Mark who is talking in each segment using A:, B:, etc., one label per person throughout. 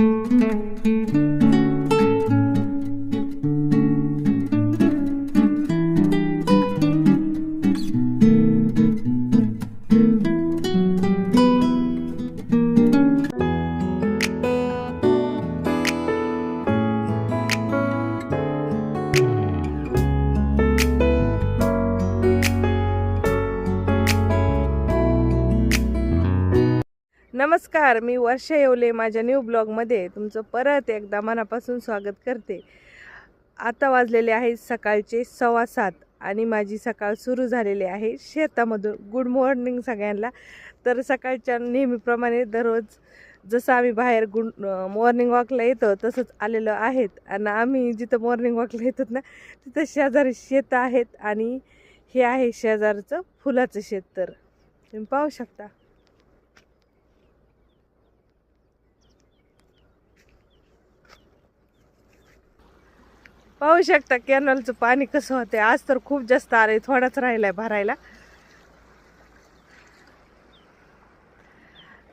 A: thank you नमस्कार मी वर्षा येवले माझ्या new ब्लॉगमध्ये तुमचं परत एकदा मनापासून स्वागत करते. आता वाजलेले आहे सकाळचे सव्वा सात आणि माझी सकाळ सुरू झालेली आहे शेतामधून. गुड मॉर्निंग सगळ्यांना. तर सकाळच्या नेहमीप्रमाणे दररोज जसं आम्ही बाहेर गुड मॉर्निंग वॉकला येतो तसंच आलेलो आहेत. आणि आम्ही जिथं मॉर्निंग वॉकला येतो ना तिथं शेजारी शेतं आहेत आणि हे आहे शेजारचं फुलाचं शेत तर. तुम्ही पाहू शकता. पाहू शकता कॅनलचं पाणी कसं होते आज तर खूप जास्त आलंय थोडाच राहिलाय भरायला.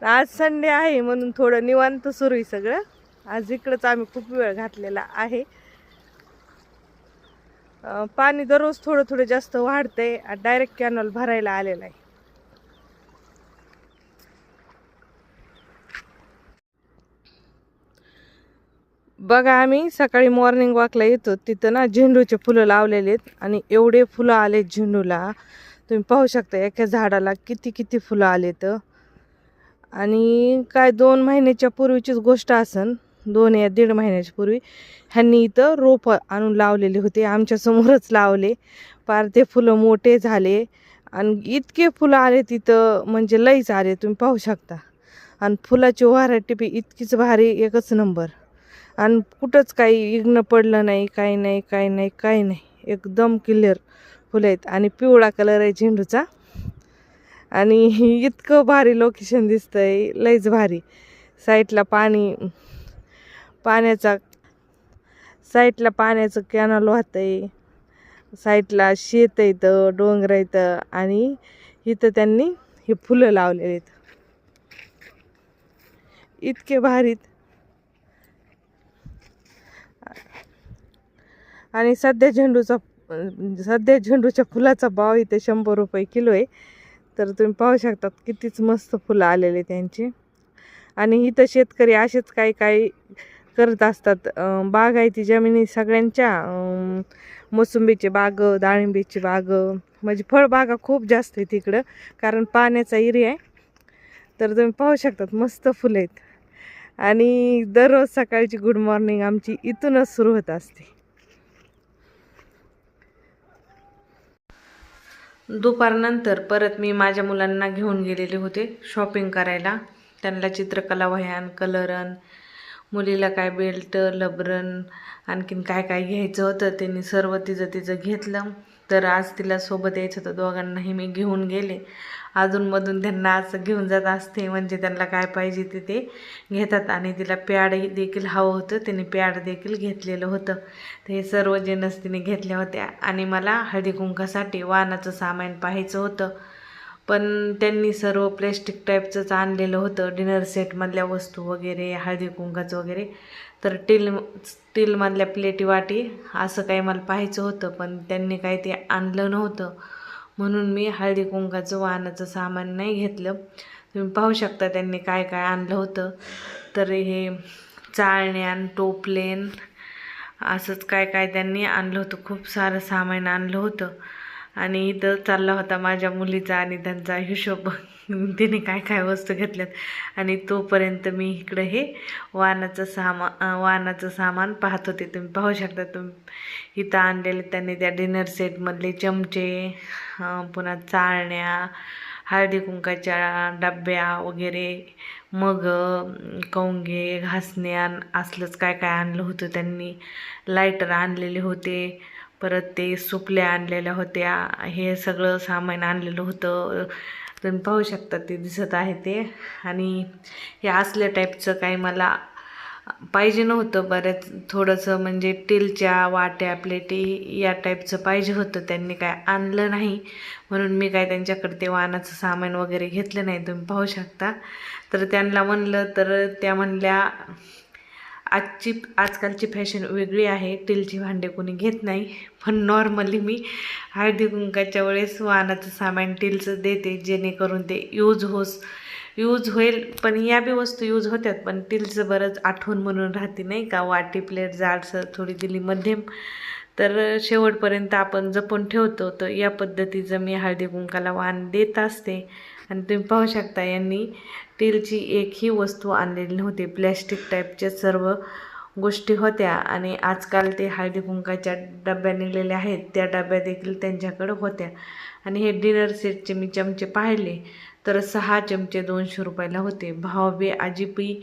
A: आज संडे आहे म्हणून थोडं निवांत सुरू आहे सगळं. आज इकडंच आम्ही खूप वेळ घातलेला आहे. पाणी दररोज थोडं थोडं जास्त वाढतंय. डायरेक्ट कॅनल भरायला आलेला आहे. बघा आम्ही सकाळी मॉर्निंग वॉकला येतो. तिथं ना झेंडूचे फुलं लावलेले आहेत आणि एवढे फुलं आले झेंडूला. तुम्ही पाहू शकता एका झाडाला किती किती फुलं आलेत आणि काय दोन महिन्याच्या पूर्वीचीच गोष्ट असन. दोन या दीड महिन्याच्या पूर्वी. ह्यांनी इथं रोपं आणून लावलेले होते. आमच्यासमोरच लावले. पार ते फुलं मोठे झाले. आणि इतके फुलं आले तिथं म्हणजे लईच आले. तुम्ही पाहू शकता. आणि फुलाची व्हरायटी बी इतकीच भारी एकच नंबर. आणि कुठंच काही इग्न पडलं नाही काही नाही काही नाही काही नाही. एकदम क्लिअर फुलं आहेत. आणि पिवळा कलर आहे झेंडूचा. आणि इतकं भारी लोकेशन दिसतं आहे लयच भारी. साईडला पाणी पाण्याचा साईडला पाण्याचं कॅनल आहे साईडला शेत येतं डोंगर येतं आणि इथं त्यांनी हे फुलं लावलेले आहेत. इतके भारीत आणि सध्या झेंडूचा सध्या झेंडूच्या फुलाचा भाव इथे शंभर रुपये किलो आहे. तर तुम्ही पाहू शकतात कितीच मस्त फुलं आलेले त्यांची आणि इथं शेतकरी असेच काही काही करत असतात. बागायती जमिनी सगळ्यांच्या मोसंबीचे बाग डाळिंबीची बाग म्हणजे फळबागा खूप जास्त आहे तिकडं कारण पाण्याचा एरिया आहे. तर तुम्ही पाहू शकतात मस्त फुलं आहेत. आणि दररोज सकाळची गुड मॉर्निंग आमची इथूनच सुरू होत असते. दुपारनंतर परत मी माझ्या मुलांना घेऊन गेलेले होते शॉपिंग करायला. त्यांना चित्रकला वह्यान कलरन मुलीला काय बेल्ट लबरन आणखीन काय काय घ्यायचं होतं त्यांनी सर्व तिचं तिचं घेतलं. तर आज तिला सोबत यायचं होतं. दोघांनाही मी घेऊन गेले. अजूनमधून त्यांना असं घेऊन जात असते. म्हणजे त्यांना काय पाहिजे ते ते घेतात. आणि तिला प्याड देखील हवं होतं. तिने पॅड देखील घेतलेलं होतं. तर हे सर्व जिनस तिने घेतल्या होत्या. आणि मला हळदी कुंकासाठी वाहनाचं सामान पाहायचं होतं. पण त्यांनी सर्व प्लॅस्टिक टाईपचंच आणलेलं होतं. डिनर सेटमधल्या वस्तू वगैरे हळदी कुंकाचं वगैरे. तर टील स्टीलमधल्या प्लेटी वाटी असं काही मला पाहायचं होतं पण त्यांनी काही ते आणलं नव्हतं. म्हणून मी हळदी कुंकाचं वाहनाचं सामान नाही घेतलं. तुम्ही पाहू शकता त्यांनी काय काय आणलं होतं. तर हे चाळण्यान टोपलेन असंच काय काय त्यांनी आणलं होतं. खूप सारं सामान आणलं होतं. आणि इथं चालला होता माझ्या मुलीचा आणि त्यांचा हिशोब. तिने काय काय वस्तू घेतल्यात. आणि तोपर्यंत मी इकडं हे वाहनाचं सामा वाहनाचं सामान पाहत होते. तुम्ही पाहू शकता तुम्ही इथं आणलेले त्यांनी त्या डिनर सेटमधले चमचे पुन्हा चाळण्या हळदी कुंकाच्या डब्या वगैरे मग कौंगे घासण्यान असलंच काय काय आणलं होतं त्यांनी. लायटर आणलेले होते. परत ते सुपल्या आणलेल्या होत्या. हे सगळं सामान आणलेलं होतं. तुम्ही पाहू शकता ते दिसत आहे ते. आणि हे असल्या टाईपचं काही मला पाहिजे नव्हतं. बऱ्याच थोडंसं म्हणजे टीलच्या वाट्या प्लेटी या टाईपचं पाहिजे होतं. त्यांनी काय आणलं नाही. म्हणून मी काय त्यांच्याकडे ते वाहनाचं सामान वगैरे घेतलं नाही. तुम्ही पाहू शकता. तर त्यांना म्हणलं तर त्या म्हणल्या आजची आजकालची फॅशन वेगळी आहे. टीलची भांडे कोणी घेत नाही. पण नॉर्मली मी हळदी कुंकाच्या वेळेस वाहनाचं सामान टीलचं देते जेणेकरून ते यूज होस यूज होईल. पण या बी वस्तू यूज होत्यात. पण टीलचं बरंच आठवण म्हणून राहते नाही का? वाटी प्लेट जाडसर थोडी दिली मध्यम. तर शेवटपर्यंत आपण जपून ठेवतो. तर या पद्धतीचं मी हळदी कुंकाला वाहन देत असते. आणि तुम्ही पाहू शकता यांनी स्टीलची एकही वस्तू आणलेली नव्हती. प्लॅस्टिक टाईपच्या सर्व गोष्टी होत्या आणि आजकाल ते हळदी कुंकाच्या डब्या निघलेल्या आहेत. त्या डब्या देखील त्यांच्याकडं होत्या. आणि हे डिनर सेटचे मी चमचे पाहिले तर सहा चमचे दोनशे रुपयाला होते. भाव बी अजिबी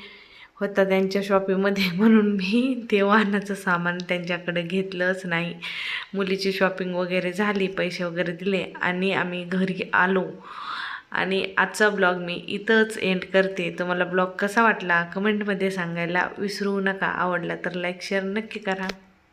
A: होता त्यांच्या शॉपिंगमध्ये म्हणून मी ते वाहनाचं सामान त्यांच्याकडे घेतलंच नाही. मुलीची शॉपिंग वगैरे झाली पैसे वगैरे दिले आणि आम्ही घरी आलो. आणि आजचा ब्लॉग मी इथंच एंड करते. तुम्हाला ब्लॉग कसा वाटला कमेंटमध्ये सांगायला विसरू नका. आवडला तर लाईक शेअर नक्की करा.